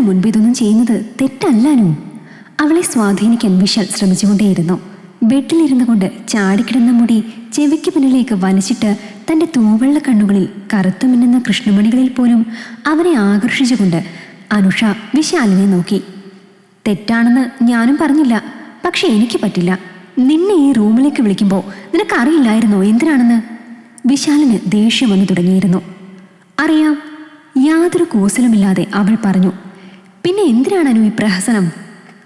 മുൻപ് ഇതൊന്നും ചെയ്യുന്നത് തെറ്റല്ലാനോ? അവളെ സ്വാധീനിക്കാൻ വിശാൽ ശ്രമിച്ചുകൊണ്ടേയിരുന്നു. ബെഡിലിരുന്നു കൊണ്ട് ചാടിക്കിടന്ന മുടി ചെവിക്ക് പിന്നിലേക്ക് വലിച്ചിട്ട് തന്റെ തൂവെള്ള കണ്ണുകളിൽ കറുത്തു മിന്നുന്ന കൃഷ്ണമണികളിൽ പോലും അവനെ ആകർഷിച്ചുകൊണ്ട് അനുഷ വിശാലിനെ നോക്കി. തെറ്റാണെന്ന് ഞാനും പറഞ്ഞില്ല. പക്ഷെ എനിക്ക് പറ്റില്ല. നിന്നെ ഈ റൂമിലേക്ക് വിളിക്കുമ്പോൾ നിനക്കറിയില്ലായിരുന്നോ എന്തിനാണെന്ന്? വിശാലിന് ദേഷ്യം വന്നു തുടങ്ങിയിരുന്നു. അറിയാം. യാതൊരു കൂസലുമില്ലാതെ അവൾ പറഞ്ഞു പിന്നെ എന്തിനാണ് അനു ഈ പ്രഹസനം?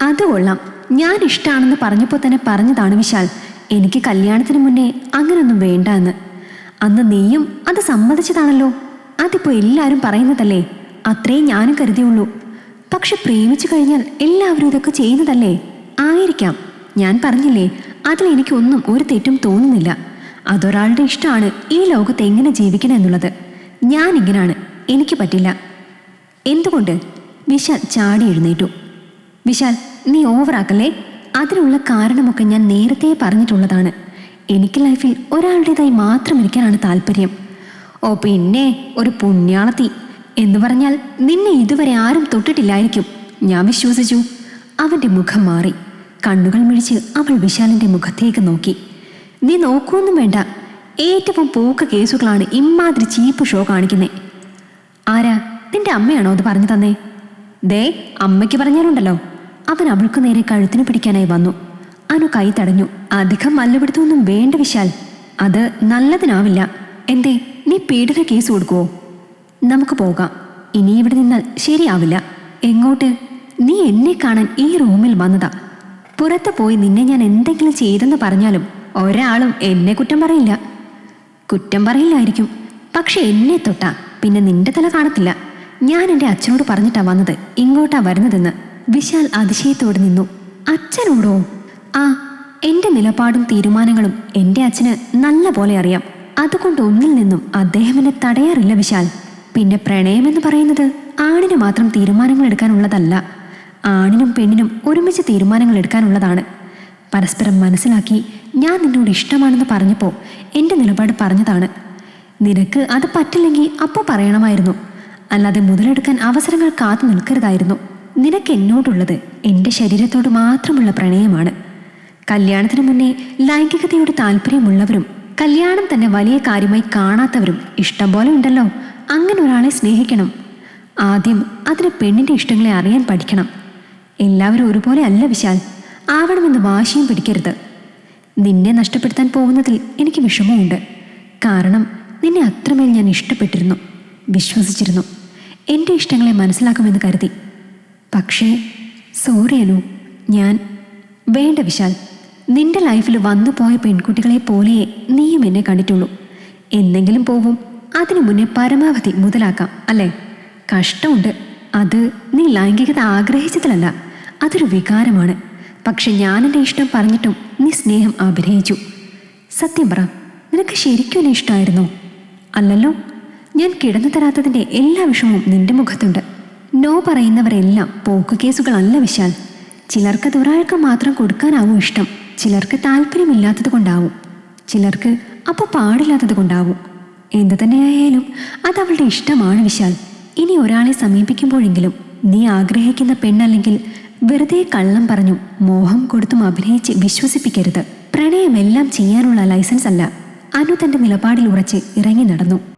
അത് കൊള്ളാം. ഞാൻ ഇഷ്ടമാണെന്ന് പറഞ്ഞപ്പോൾ തന്നെ പറഞ്ഞതാണ് വിശാൽ. എനിക്ക് കല്യാണത്തിന് മുന്നേ അങ്ങനൊന്നും വേണ്ട എന്ന് അന്ന് നീയും അത് സമ്മതിച്ചതാണല്ലോ. അതിപ്പോൾ എല്ലാവരും പറയുന്നതല്ലേ? അത്രയും ഞാനും കരുതിയുള്ളൂ. പക്ഷെ പ്രേമിച്ചു കഴിഞ്ഞാൽ എല്ലാവരും ഇതൊക്കെ ചെയ്യുന്നതല്ലേ? ആയിരിക്കാം. ഞാൻ പറഞ്ഞില്ലേ അതിൽ എനിക്കൊന്നും ഒരു തെറ്റും തോന്നുന്നില്ല. അതൊരാളുടെ ഇഷ്ടമാണ് ഈ ലോകത്ത് എങ്ങനെ ജീവിക്കണം എന്നുള്ളത്. ഞാൻ ഇങ്ങനാണ്. എനിക്ക് പറ്റില്ല. എന്തുകൊണ്ട്? വിശാൽ ചാടി എഴുന്നേറ്റു. വിശാൽ നീ ഓവറാക്കല്ലേ അതിനുള്ള കാരണമൊക്കെ ഞാൻ നേരത്തെ പറഞ്ഞിട്ടുള്ളതാണ്. എനിക്ക് ലൈഫിൽ ഒരാളുടേതായി മാത്രം ഇരിക്കാനാണ് താല്പര്യം. ഓ പിന്നെ ഒരു പുണ്യാളത്തി. എന്ന് പറഞ്ഞാൽ നിന്നെ ഇതുവരെ ആരും തൊട്ടിട്ടില്ലായിരിക്കും. ഞാൻ വിശ്വസിച്ചു. അവന്റെ മുഖം മാറി. കണ്ണുകൾ മിഴിച്ച് അവൾ വിശാലിന്റെ മുഖത്തേക്ക് നോക്കി. നീ നോക്കുവൊന്നും വേണ്ട. ഏറ്റവും പോക്ക കേസുകളാണ് ഇമ്മാതിരി ചീപ്പ് ഷോ കാണിക്കുന്നേ. ആരാ? നിന്റെ അമ്മയാണോ അത് പറഞ്ഞു തന്നേ? ദേ അമ്മയ്ക്ക് പറഞ്ഞാലുണ്ടല്ലോ. അവൻ അവൾക്ക് നേരെ കഴുത്തിന് പിടിക്കാനായി വന്നു. അനു കൈ തടഞ്ഞു. അധികം മല്ലുപിടുത്തൊന്നും വേണ്ട വിശാൽ. അത് നല്ലതിനാവില്ല. എന്തേ നീ പീഡന കേസ് കൊടുക്കുവോ? നമുക്ക് പോകാം. ഇനി ഇവിടെ നിന്നാൽ ശരിയാവില്ല. എങ്ങോട്ട്? നീ എന്നെ കാണാൻ ഈ റൂമിൽ വന്നതാ. പുറത്ത് പോയി നിന്നെ ഞാൻ എന്തെങ്കിലും ചെയ്തെന്ന് പറഞ്ഞാലും ഒരാളും എന്നെ കുറ്റം പറയില്ല. കുറ്റം പറയില്ലായിരിക്കും. പക്ഷെ എന്നെ തൊട്ടാ. പിന്നെ നിന്റെ തല കാണത്തില്ല. ഞാൻ എന്റെ അച്ഛനോട് പറഞ്ഞിട്ടാ വന്നത്. ഇങ്ങോട്ടാ വരുന്നതെന്ന്. വിശാൽ അതിശയത്തോടെ നിന്നു. അച്ഛനോടോ? ആ എന്റെ നിലപാടും തീരുമാനങ്ങളും എന്റെ അച്ഛന് നല്ല പോലെ അറിയാം. അതുകൊണ്ട് ഒന്നിൽ നിന്നും അദ്ദേഹം എന്നെ തടയാറില്ല വിശാൽ. പിന്നെ പ്രണയമെന്ന് പറയുന്നത് ആണിന് മാത്രം തീരുമാനങ്ങൾ എടുക്കാനുള്ളതല്ല. ആണിനും പെണ്ണിനും ഒരുമിച്ച് തീരുമാനങ്ങൾ എടുക്കാനുള്ളതാണ്. പരസ്പരം മനസ്സിലാക്കി ഞാൻ നിന്നോട് ഇഷ്ടമാണെന്ന് പറഞ്ഞപ്പോൾ എന്റെ നിലപാട് പറഞ്ഞതാണ്. നിനക്ക് അത് പറ്റില്ലെങ്കിൽ അപ്പോൾ പറയണമായിരുന്നു. അല്ലാതെ മുതലെടുക്കാൻ അവസരങ്ങൾ കാത്തു നിൽക്കരുതായിരുന്നു. നിനക്ക് എന്നോടുള്ളത് എന്റെ ശരീരത്തോട് മാത്രമുള്ള പ്രണയമാണ്. കല്യാണത്തിന് മുന്നേ ലൈംഗികതയോട് താല്പര്യമുള്ളവരും കല്യാണം തന്നെ വലിയ കാര്യമായി കാണാത്തവരും ഇഷ്ടം പോലെ ഉണ്ടല്ലോ. അങ്ങനെ ഒരാളെ സ്നേഹിക്കണം. ആദ്യം അതിന് പെണ്ണിന്റെ ഇഷ്ടങ്ങളെ അറിയാൻ പഠിക്കണം. എല്ലാവരും ഒരുപോലെ അല്ല വിശാൽ. ആവണമെന്ന് വാശിയും പിടിക്കരുത്. നിന്നെ നഷ്ടപ്പെടുത്താൻ പോകുന്നതിൽ എനിക്ക് വിഷമമുണ്ട്. കാരണം നിന്നെ അത്രമേൽ ഞാൻ ഇഷ്ടപ്പെട്ടിരുന്നു വിശ്വസിച്ചിരുന്നു. എന്റെ ഇഷ്ടങ്ങളെ മനസ്സിലാക്കുമെന്ന് കരുതി. പക്ഷേ സോറി ഞാൻ വേണ്ട വിശാൽ നിന്റെ ലൈഫിൽ വന്നു പോയ പെൺകുട്ടികളെ പോലെയേ നീയും എന്നെ കണ്ടിട്ടുള്ളൂ. എന്തെങ്കിലും പോവും അതിനു മുന്നേ പരമാവധി മുതലാക്കാം അല്ലേ? കഷ്ടമുണ്ട്. അത് നീ ലൈംഗികത ആഗ്രഹിച്ചതിലല്ല അതൊരു വികാരമാണ്. പക്ഷെ ഞാൻ ഇഷ്ടം പറഞ്ഞിട്ടും നീ സ്നേഹം അഭിനയിച്ചു. സത്യം പറ നിനക്ക് ശരിക്കും എന്നെ ഇഷ്ടമായിരുന്നോ അല്ലല്ലോ? ഞാൻ കിടന്നു തരാത്തതിന്റെ എല്ലാ വിഷമവും നിന്റെ മുഖത്തുണ്ട്. നോ പറയുന്നവരെല്ലാം പോക്ക് കേസുകളല്ല വിശാൽ. ചിലർക്ക് ഒരാൾക്ക് മാത്രം കൊടുക്കാനാവും ഇഷ്ടം. ചിലർക്ക് താല്പര്യമില്ലാത്തത് കൊണ്ടാവും. ചിലർക്ക് അപ്പോൾ പാടില്ലാത്തത് കൊണ്ടാവും. എന്തു തന്നെയായാലും അത് അവളുടെ ഇഷ്ടമാണ് വിശാൽ. ഇനി ഒരാളെ സമീപിക്കുമ്പോഴെങ്കിലും നീ ആഗ്രഹിക്കുന്ന പെണ്ണല്ലെങ്കിൽ വെറുതെ കള്ളം പറഞ്ഞു മോഹം കൊടുത്തും അഭിനയിച്ച് വിശ്വസിപ്പിക്കരുത്. പ്രണയമെല്ലാം ചെയ്യാനുള്ള ലൈസൻസ് അല്ല അനു തന്റെ നിലപാടിൽ ഉറച്ച് ഇറങ്ങി നടന്നു.